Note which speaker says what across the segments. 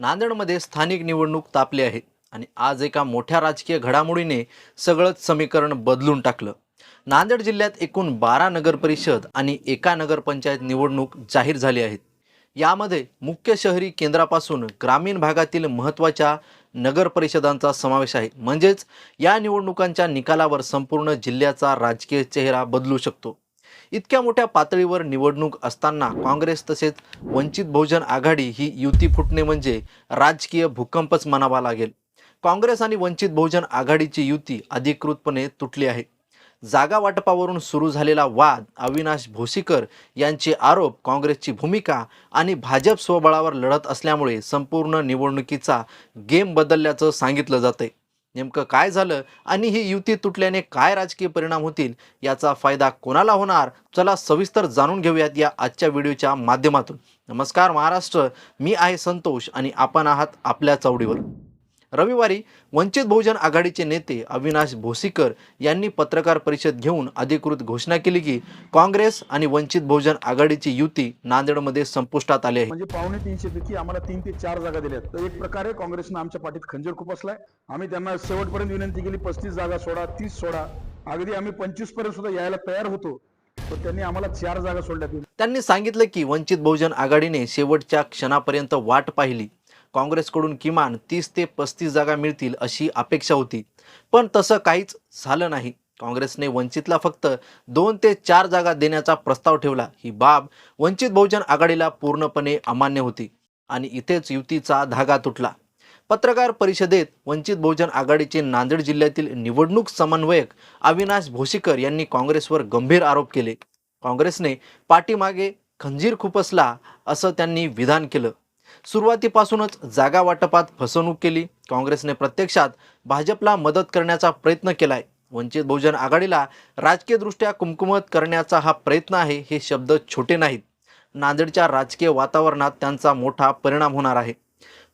Speaker 1: नांदेडमध्ये स्थानिक निवडणूक तापली आहे आणि आज एका मोठ्या राजकीय घडामोडीने सगळंच समीकरण बदलून टाकलं. नांदेड जिल्ह्यात एकूण बारा नगरपरिषद आणि एका नगरपंचायत निवडणूक जाहीर झाली आहेत. यामध्ये मुख्य शहरी केंद्रापासून ग्रामीण भागातील महत्त्वाच्या नगरपरिषदांचा समावेश आहे. म्हणजेच या निवडणुकांच्या निकालावर संपूर्ण जिल्ह्याचा राजकीय चेहरा बदलू शकतो. इतक्या मोठ्या पातळीवर निवडणूक असताना काँग्रेस तसेच वंचित बहुजन आघाडी ही युती फुटणे म्हणजे राजकीय भूकंपच म्हणावा लागेल. काँग्रेस आणि वंचित बहुजन आघाडीची युती अधिकृतपणे तुटली आहे. जागा वाटपावरून सुरू झालेला वाद अविनाश भोसीकर यांचे आरोप काँग्रेसची भूमिका आणि भाजप स्वबळावर लढत असल्यामुळे संपूर्ण निवडणुकीचा गेम बदलल्याचं सांगितलं जातंय. नेमकं काय झालं आणि ही युती तुटल्याने काय राजकीय परिणाम होतील याचा फायदा कोणाला होणार? चला सविस्तर जाणून घेऊयात या आजच्या व्हिडिओच्या माध्यमातून. नमस्कार महाराष्ट्र मी आहे संतोष आणि आपण आहात आपल्या चौडीवर. रविवारी वंचित बहुजन आघाडीचे नेते अविनाश भोसीकर यांनी पत्रकार परिषद घेऊन अधिकृत घोषणा केली की काँग्रेस आणि वंचित बहुजन आघाडीची युती नांदेडमध्ये संपुष्टात आली आहे.
Speaker 2: म्हणजे पावणे तीनशे पैकी आम्हाला तीन ते चार जागा दिल्यात तर एक प्रकारे काँग्रेसनं आमच्या पाठीत खंजीर खुपसलाय आम्ही त्यांना शेवटपर्यंत विनंती केली पस्तीस जागा सोडा तीस सोडा. अगदी आम्ही पंचवीसपर्यंत सुद्धा यायला तयार होतो. त्यांनी आम्हाला चार जागा सोडल्यात
Speaker 1: त्यांनी सांगितलं की वंचित बहुजन आघाडीने शेवटच्या क्षणापर्यंत वाट पाहिली. काँग्रेसकडून किमान तीस ते पस्तीस जागा मिळतील अशी अपेक्षा होती. पण तसं काहीच झालं नाही. काँग्रेसने वंचितला फक्त दोन ते चार जागा देण्याचा प्रस्ताव ठेवला. ही बाब वंचित बहुजन आघाडीला पूर्णपणे अमान्य होती आणि इथेच युतीचा धागा तुटला. पत्रकार परिषदेत वंचित बहुजन आघाडीचे नांदेड जिल्ह्यातील निवडणूक समन्वयक अविनाश भोसीकर यांनी काँग्रेसवर गंभीर आरोप केले. काँग्रेसने पाठीमागे खंजीर खुपसला असं त्यांनी विधान केलं. सुरुवातीपासूनच जागा वाटपात फसवणूक केली. काँग्रेसने प्रत्यक्षात भाजपला मदत करण्याचा प्रयत्न केलाय. वंचित बहुजन आघाडीला राजकीयदृष्ट्या कुमकुमत करण्याचा हा प्रयत्न आहे हे शब्द छोटे नाहीत. नांदेडच्या राजकीय वातावरणात त्यांचा मोठा परिणाम होणार आहे.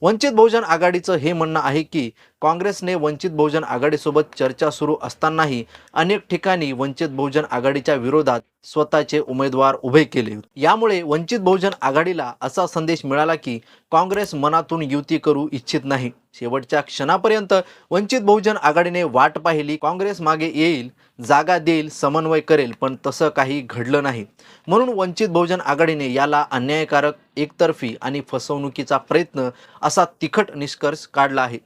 Speaker 1: वंचित बहुजन आघाडीचं हे म्हणणं आहे की काँग्रेसने वंचित बहुजन आघाडीसोबत चर्चा सुरू असतानाही अनेक ठिकाणी वंचित बहुजन आघाडीच्या विरोधात स्वतःचे उमेदवार उभे केले. यामुळे वंचित बहुजन आघाडीला असा संदेश मिळाला की काँग्रेस मनातून युती करू इच्छित नाही. शेवटच्या क्षणापर्यंत वंचित बहुजन आघाडीने वाट पाहिली काँग्रेस मागे येईल जागा देईल समन्वय करेल पण तसं काही घडलं नाही. म्हणून वंचित बहुजन आघाडीने याला अन्यायकारक एकतर्फी आणि फसवणुकीचा प्रयत्न असा असा तिखट निष्कर्ष काढला आहे.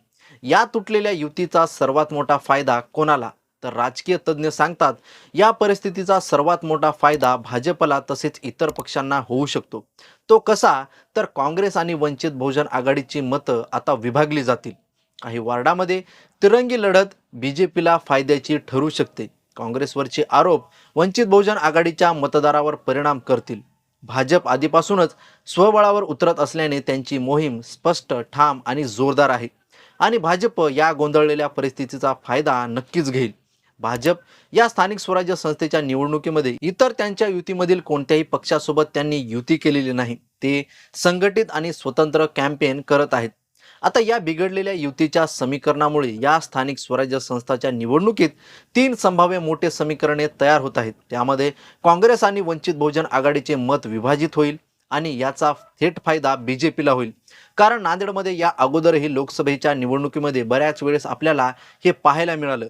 Speaker 1: या तुटलेल्या युतीचा सर्वात मोठा फायदा कोणाला? तर राजकीय तज्ज्ञ सांगतात या परिस्थितीचा सर्वात मोठा फायदा भाजपला तसेच इतर पक्षांना होऊ शकतो. तो कसा? तर काँग्रेस आणि वंचित बहुजन आघाडीची मतं आता विभागली जातील. काही वार्डामध्ये तिरंगी लढत बी जे पीला फायद्याची ठरू शकते. काँग्रेसवरचे आरोप वंचित बहुजन आघाडीच्या मतदारावर परिणाम करतील. भाजप आधीपासूनच स्वबळावर उतरत असल्याने त्यांची मोहीम स्पष्ट ठाम आणि जोरदार आहे. आणि भाजप या गोंधळलेल्या परिस्थितीचा फायदा नक्कीच घेईल. भाजप या स्थानिक स्वराज्य संस्थेच्या निवडणुकीमध्ये इतर त्यांच्या युतीमधील कोणत्याही पक्षासोबत त्यांनी युती केलेली नाही. ते संघटित आणि स्वतंत्र कॅम्पेन करत आहेत. आता या बिघडलेल्या युतीच्या समीकरणामुळे या स्थानिक स्वराज्य संस्थाच्या निवडणुकीत तीन संभाव्य मोठे समीकरणे तयार होत आहेत. त्यामध्ये काँग्रेस आणि वंचित बहुजन आघाडीचे मत विभाजित होईल आणि याचा थेट फायदा बी जे पीला होईल. कारण नांदेडमध्ये या अगोदरही लोकसभेच्या निवडणुकीमध्ये बऱ्याच वेळेस आपल्याला हे पाहायला मिळालं.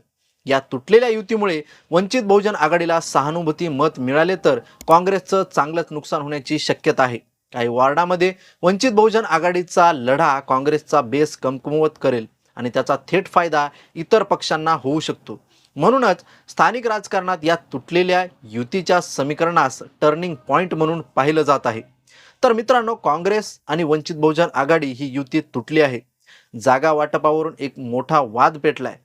Speaker 1: या तुटलेल्या युतीमुळे वंचित बहुजन आघाडीला सहानुभूती मत मिळाले तर काँग्रेसचं चांगलंच नुकसान होण्याची शक्यता आहे. काही वॉर्डामध्ये वंचित बहुजन आघाडीचा लढा काँग्रेसचा बेस कमकुमवत करेल आणि त्याचा थेट फायदा इतर पक्षांना होऊ शकतो. म्हणूनच स्थानिक राजकारणात या तुटलेल्या युतीच्या समीकरणास टर्निंग पॉईंट म्हणून पाहिलं जात आहे. तर मित्रांनो काँग्रेस आणि वंचित बहुजन आघाडी ही युती तुटली आहे. जागा वाटपावरून एक मोठा वाद पेटलाय.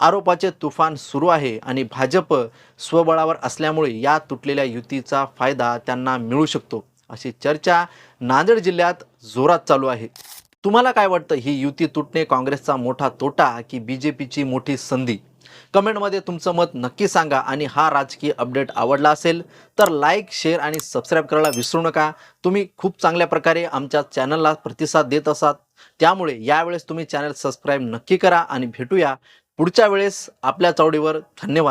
Speaker 1: आरोपाचे तुफान सुरू आहे आणि भाजप स्वबळावर असल्यामुळे या तुटलेल्या युतीचा फायदा त्यांना मिळू शकतो. अशी चर्चा नांदेड जिल्ह्यात जोरात चालू आहे. तुम्हाला काय वाटतं? ही युती तुटणे काँग्रेसचा मोठा तोटा की बी जे पीची मोठी संधी? कमेंटमध्ये तुमचं मत नक्की सांगा आणि हा राजकीय अपडेट आवडला असेल तर लाईक शेअर आणि सबस्क्राईब करायला विसरू नका. तुम्ही खूप चांगल्या प्रकारे आमच्या चॅनलला प्रतिसाद देत असाल. त्यामुळे यावेळेस तुम्ही चॅनल सबस्क्राईब नक्की करा आणि भेटूया पुढच्या वेळेस आपल्या चावडीवर धन्यवाद.